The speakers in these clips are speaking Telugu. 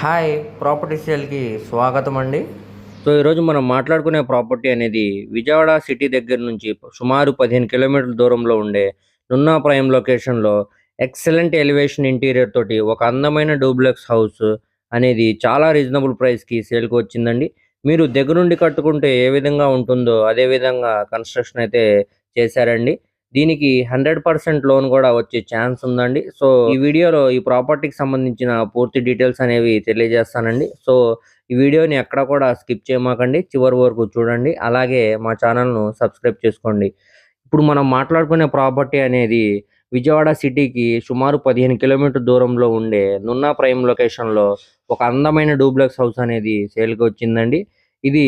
హాయ్ ప్రాపర్టీ సేల్కి స్వాగతం అండి సో ఈరోజు మనం మాట్లాడుకునే ప్రాపర్టీ అనేది విజయవాడ సిటీ దగ్గర నుంచి సుమారు పదిహేను కిలోమీటర్ల దూరంలో ఉండే నున్నా ప్రైమ్ లొకేషన్లో ఎక్సలెంట్ ఎలివేషన్ ఇంటీరియర్ తోటి ఒక అందమైన డూప్లెక్స్ హౌస్ అనేది చాలా రీజనబుల్ ప్రైస్కి సేల్కి వచ్చిందండి. మీరు దగ్గరుండి కట్టుకుంటే ఏ విధంగా ఉంటుందో అదే విధంగా కన్స్ట్రక్షన్ అయితే చేశారండి. దీనికి హండ్రెడ్ పర్సెంట్ లోన్ కూడా వచ్చే ఛాన్స్ ఉందండి. సో ఈ వీడియోలో ఈ ప్రాపర్టీకి సంబంధించిన పూర్తి డీటెయిల్స్ అనేవి తెలియజేస్తానండి. సో ఈ వీడియోని ఎక్కడ కూడా స్కిప్ చేయమాకండి. చివరి వరకు చూడండి. అలాగే మా ఛానల్ను సబ్స్క్రైబ్ చేసుకోండి. ఇప్పుడు మనం మాట్లాడుకునే ప్రాపర్టీ అనేది విజయవాడ సిటీకి సుమారు పదిహేను కిలోమీటర్ దూరంలో ఉండే నున్నా ప్రైమ్ లొకేషన్లో ఒక అందమైన డూప్లెక్స్ హౌస్ అనేది సేల్కి వచ్చిందండి. ఇది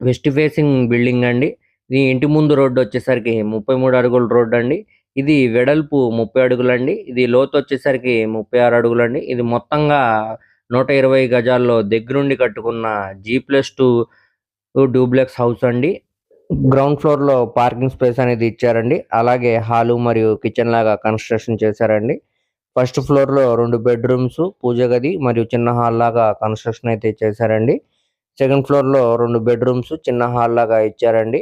వెస్ట్ ఫేసింగ్ బిల్డింగ్ అండి. ఈ ఇంటి ముందు రోడ్డు వచ్చేసరికి ముప్పై మూడు అడుగుల రోడ్డు అండి. ఇది వెడల్పు ముప్పై అడుగులండి. ఇది లోతు వచ్చేసరికి ముప్పై ఆరు అడుగులండి. ఇది మొత్తంగా నూట ఇరవై గజాల్లో దగ్గరుండి కట్టుకున్న G plus two duplex house అండి. గ్రౌండ్ ఫ్లోర్లో పార్కింగ్ స్పేస్ అనేది ఇచ్చారండి. అలాగే హాలు మరియు కిచెన్ లాగా కన్స్ట్రక్షన్ చేశారండి. ఫస్ట్ ఫ్లోర్లో రెండు బెడ్రూమ్స్ పూజ గది మరియు చిన్న హాల్ లాగా కన్స్ట్రక్షన్ అయితే చేశారండి. సెకండ్ ఫ్లోర్లో రెండు బెడ్రూమ్స్ చిన్న హాల్ లాగా ఇచ్చారండి.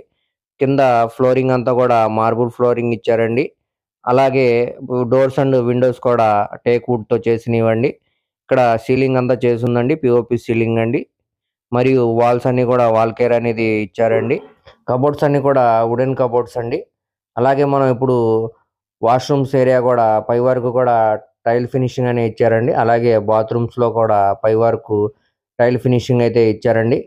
కింద ఫ్లోరింగ్ అంతా కూడా మార్బుల్ ఫ్లోరింగ్ ఇచ్చారండి. అలాగే డోర్స్ అండ్ విండోస్ కూడా టేక్ వుడ్తో చేసినవండి ఇక్కడ సీలింగ్ అంతా చేసి ఉందండి పిఓపి సీలింగ్ అండి. మరియు వాల్స్ అన్ని కూడా వాల్ కేర్ అనేది ఇచ్చారండి. కబోర్డ్స్ అన్ని కూడా వుడెన్ కబోర్డ్స్ అండి. అలాగే మనం ఇప్పుడు వాష్రూమ్స్ ఏరియా కూడా పై వరకు కూడా టైల్ ఫినిషింగ్ అనే ఇచ్చారండి. అలాగే బాత్రూమ్స్లో కూడా పై వరకు టైల్ ఫినిషింగ్ అయితే ఇచ్చారండి.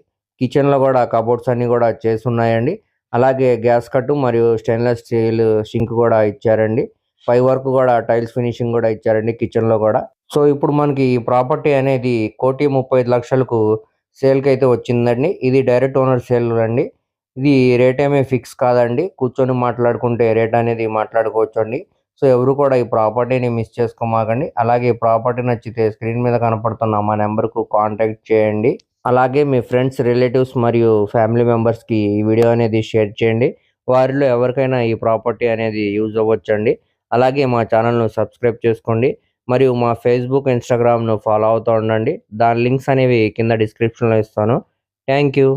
కిచెన్లో కూడా కబోర్డ్స్ అన్ని కూడా చేసి ఉన్నాయండి అలాగే గ్యాస్ కట్టు మరియు స్టెయిన్లెస్ స్టీల్ సింక్ కూడా ఇచ్చారండి. పై వరకు కూడా టైల్స్ ఫినిషింగ్ కూడా ఇచ్చారండి కిచెన్లో కూడా. సో ఇప్పుడు మనకి ఈ ప్రాపర్టీ అనేది కోటి ముప్పై ఐదు లక్షలకు సేల్కి అయితే వచ్చిందండి. ఇది డైరెక్ట్ ఓనర్ సేల్ అండి ఇది రేట్ ఏమీ ఫిక్స్ కాదండి. కూర్చొని మాట్లాడుకుంటే రేట్ అనేది మాట్లాడుకోవచ్చు అండి సో ఎవరు కూడా ఈ ప్రాపర్టీని మిస్ చేసుకోమాకండి. అలాగే ఈ ప్రాపర్టీ నచ్చితే స్క్రీన్ మీద కనపడుతున్న మా నెంబర్కు కాంటాక్ట్ చేయండి. అలాగే మీ ఫ్రెండ్స్ రిలేటివ్స్ మరియు ఫ్యామిలీ మెంబర్స్కి ఈ వీడియో అనేది షేర్ చేయండి. వారిలో ఎవరికైనా ఈ ప్రాపర్టీ అనేది యూజ్ అవ్వచ్చండి. అలాగే మా ఛానల్ను సబ్స్క్రైబ్ చేసుకోండి. మరియు మా ఫేస్బుక్ ఇన్స్టాగ్రామ్ను ఫాలో అవుతూ ఉండండి. దాని లింక్స్ అనేవి కింద డిస్క్రిప్షన్లో ఇస్తాను. Thank you.